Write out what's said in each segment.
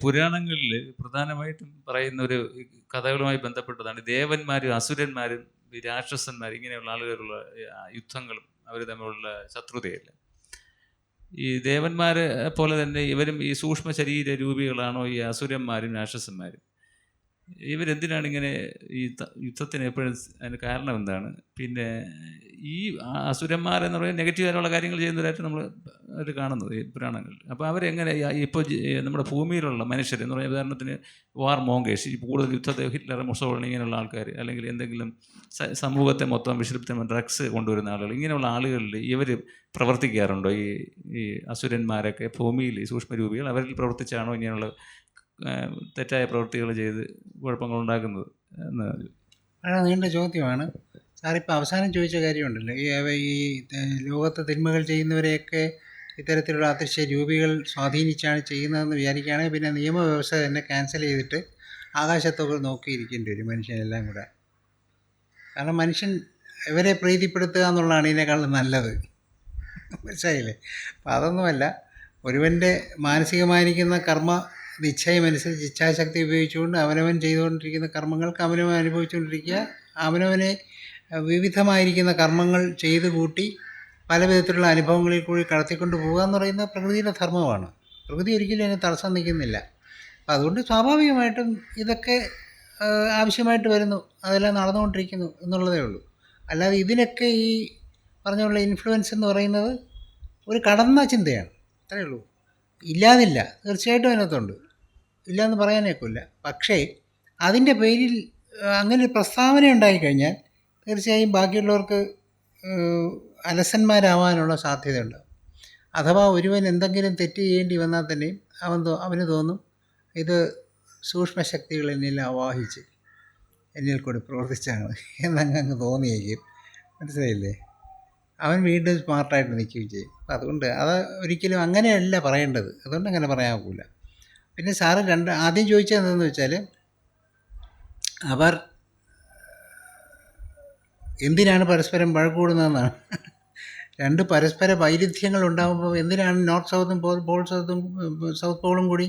പുരാണങ്ങളിൽ പ്രധാനമായിട്ടും പറയുന്ന ഒരു കഥകളുമായി ബന്ധപ്പെട്ടതാണ് ദേവന്മാരും അസുരന്മാരും രാക്ഷസന്മാർ ഇങ്ങനെയുള്ള ആളുകളുള്ള യുദ്ധങ്ങളും അവർ തമ്മിലുള്ള ശത്രുതയല്ല? ഈ ദേവന്മാരെ പോലെ തന്നെ ഇവരും ഈ സൂക്ഷ്മ ശരീര രൂപികളാണോ ഈ അസുരന്മാരും രാക്ഷസന്മാരും? ഇവരെന്തിനാണ് ഇങ്ങനെ ഈ യുദ്ധത്തിന് എപ്പോഴും അതിന് കാരണം എന്താണ് പിന്നെ ഈ അസുരന്മാരെന്ന് പറയുന്നത് നെഗറ്റീവ് ആയിട്ടുള്ള കാര്യങ്ങൾ ചെയ്യുന്നവരായിട്ട് നമ്മൾ അത് കാണുന്നത് പുരാണങ്ങളിൽ. അപ്പോൾ അവരെങ്ങനെ ഇപ്പോൾ നമ്മുടെ ഭൂമിയിലുള്ള മനുഷ്യർ എന്ന് പറയുന്ന ഉദാഹരണത്തിന് വാർ മോങ്കേഷ് കൂടുതൽ യുദ്ധത്തെ ഹിറ്റ്ലർ മുസോളിനി ഇങ്ങനെയുള്ള ആൾക്കാർ അല്ലെങ്കിൽ എന്തെങ്കിലും സമൂഹത്തെ മൊത്തം വിഷലിപ്തം ഡ്രഗ്സ് കൊണ്ടുവരുന്ന ആളുകൾ ഇങ്ങനെയുള്ള ആളുകളിൽ ഇവർ പ്രവർത്തിക്കാറുണ്ടോ? ഈ ഈ അസുരന്മാരൊക്കെ ഭൂമിയിൽ ഈ സൂക്ഷ്മരൂപികൾ അവരിൽ പ്രവർത്തിച്ചാണോ ഇങ്ങനെയുള്ള തെറ്റായ പ്രവൃത്തികൾ ചെയ്ത് കുഴപ്പങ്ങൾ ഉണ്ടാക്കുന്നത് എന്ന്? നീണ്ട ചോദ്യമാണ്. സാറിപ്പോൾ അവസാനം ചോദിച്ച കാര്യമുണ്ടല്ലോ. ഈ ഈ ലോകത്ത് തിന്മകൾ ചെയ്യുന്നവരെയൊക്കെ ഇത്തരത്തിലുള്ള അദൃശ്യ രൂപികൾ സ്വാധീനിച്ചാണ് ചെയ്യുന്നതെന്ന് വിചാരിക്കുകയാണെങ്കിൽ പിന്നെ നിയമവ്യവസ്ഥ തന്നെ ക്യാൻസൽ ചെയ്തിട്ട് ആകാശത്തൊക്കെ നോക്കിയിരിക്കേണ്ടി വരും മനുഷ്യനെല്ലാം കൂടെ. കാരണം മനുഷ്യൻ ഇവരെ പ്രീതിപ്പെടുത്തുക എന്നുള്ളതാണ് ഇതിനേക്കാളും നല്ലത്. മനസ്സിലായില്ലേ? അപ്പം അതൊന്നുമല്ല. ഒരുവന്റെ മാനസികമായിരിക്കുന്ന കർമ്മ നിശ്ചയമനുസരിച്ച് ഇച്ഛാശക്തി ഉപയോഗിച്ചുകൊണ്ട് അവനവൻ ചെയ്തുകൊണ്ടിരിക്കുന്ന കർമ്മങ്ങൾക്ക് അവനവൻ അനുഭവിച്ചുകൊണ്ടിരിക്കുക. അവനവനെ വിവിധമായിരിക്കുന്ന കർമ്മങ്ങൾ ചെയ്തു കൂട്ടി പല വിധത്തിലുള്ള അനുഭവങ്ങളിൽ കൂടി കടത്തിക്കൊണ്ട് പോകുക എന്ന് പറയുന്നത് പ്രകൃതിയുടെ ധർമ്മമാണ്. പ്രകൃതി ഒരിക്കലും അതിന് തടസ്സം നിൽക്കുന്നില്ല. അതുകൊണ്ട് സ്വാഭാവികമായിട്ടും ഇതൊക്കെ ആവശ്യമായിട്ട് വരുന്നു. അതെല്ലാം നടന്നുകൊണ്ടിരിക്കുന്നു എന്നുള്ളതേ ഉള്ളൂ. അല്ലാതെ ഇതിനൊക്കെ ഈ പറഞ്ഞുള്ള ഇൻഫ്ലുവൻസ് എന്ന് പറയുന്നത് ഒരു കടന്ന ചിന്തയാണ്. അത്രയേ ഉള്ളൂ. ഇല്ലാതില്ല. തീർച്ചയായിട്ടും അതിനകത്തുണ്ട്. ഇല്ലയെന്ന് പറയാനേക്കില്ല പക്ഷേ അതിന്റെ പേരിൽ അങ്ങനെ ഒരു പ്രസ്താവന ഉണ്ടായിക്കഴിഞ്ഞാൽ തീർച്ചയായും ബാക്കിയുള്ളവർക്ക് അലസന്മാരാവാനുള്ള സാധ്യതയുണ്ട്. അഥവാ ഒരുവൻ എന്തെങ്കിലും തെറ്റ് ചെയ്യേണ്ടി വന്നാൽ തന്നെയും അവൻ അവന് തോന്നും ഇത് സൂക്ഷ്മശക്തികൾ എന്നിൽ ആവാഹിച്ച് എന്നിൽ കൂടി പ്രവർത്തിച്ചാണ് എന്നങ്ങ് അങ്ങ് തോന്നിയേക്കും. മനസ്സിലായില്ലേ? അവൻ വീണ്ടും സ്മാർട്ടായിട്ട് നിൽക്കുകയും ചെയ്യും. അപ്പം അതുകൊണ്ട് അത് ഒരിക്കലും അങ്ങനെയല്ല പറയേണ്ടത്. അതുകൊണ്ട് അങ്ങനെ പറയാൻ പിന്നെ സാറ് രണ്ട് ആദ്യം ചോദിച്ചത് എന്താണെന്ന് വെച്ചാൽ അവർ എന്തിനാണ് പരസ്പരം വഴക്കൂടുന്നതെന്നാണ് രണ്ട് പരസ്പര വൈരുദ്ധ്യങ്ങൾ ഉണ്ടാകുമ്പോൾ എന്തിനാണ് നോർത്ത് സൗത്തും പോൾ പോൾ സൗത്തും സൗത്ത് പോളും കൂടി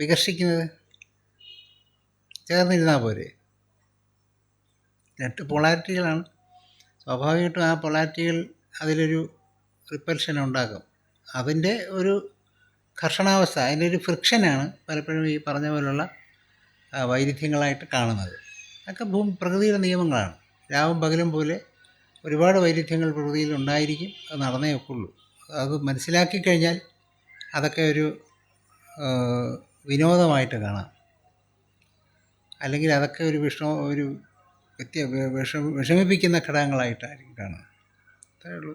വികർഷിക്കുന്നത്? ചേർന്നിരുന്നാൽ പോരെ. രണ്ട് പൊളാരിറ്റികളാണ്. സ്വാഭാവികമായിട്ടും ആ പൊളാരിറ്റികൾ അതിലൊരു റിപ്പൽഷൻ ഉണ്ടാക്കും അതിന്റെ ഒരു ഘർഷണാവസ്ഥ അതിന്റെ ഒരു ഫ്രിക്ഷനാണ് പലപ്പോഴും ഈ പറഞ്ഞ പോലുള്ള വൈരുദ്ധ്യങ്ങളായിട്ട് കാണുന്നത്. അതൊക്കെ ഭൂമി പ്രകൃതിയുടെ നിയമങ്ങളാണ്. രാവും പകലും പോലെ ഒരുപാട് വൈരുദ്ധ്യങ്ങൾ പ്രകൃതിയിൽ ഉണ്ടായിരിക്കും അത് നടന്നേ ഒക്കുള്ളൂ. അത് മനസ്സിലാക്കി കഴിഞ്ഞാൽ അതൊക്കെ ഒരു വിനോദമായിട്ട് കാണാം. അല്ലെങ്കിൽ അതൊക്കെ ഒരു വിഷമ ഒരു വ്യത്യ വിഷ വിഷമിപ്പിക്കുന്ന ഘടകങ്ങളായിട്ടായിരിക്കും കാണാം അത്രയേ ഉള്ളൂ.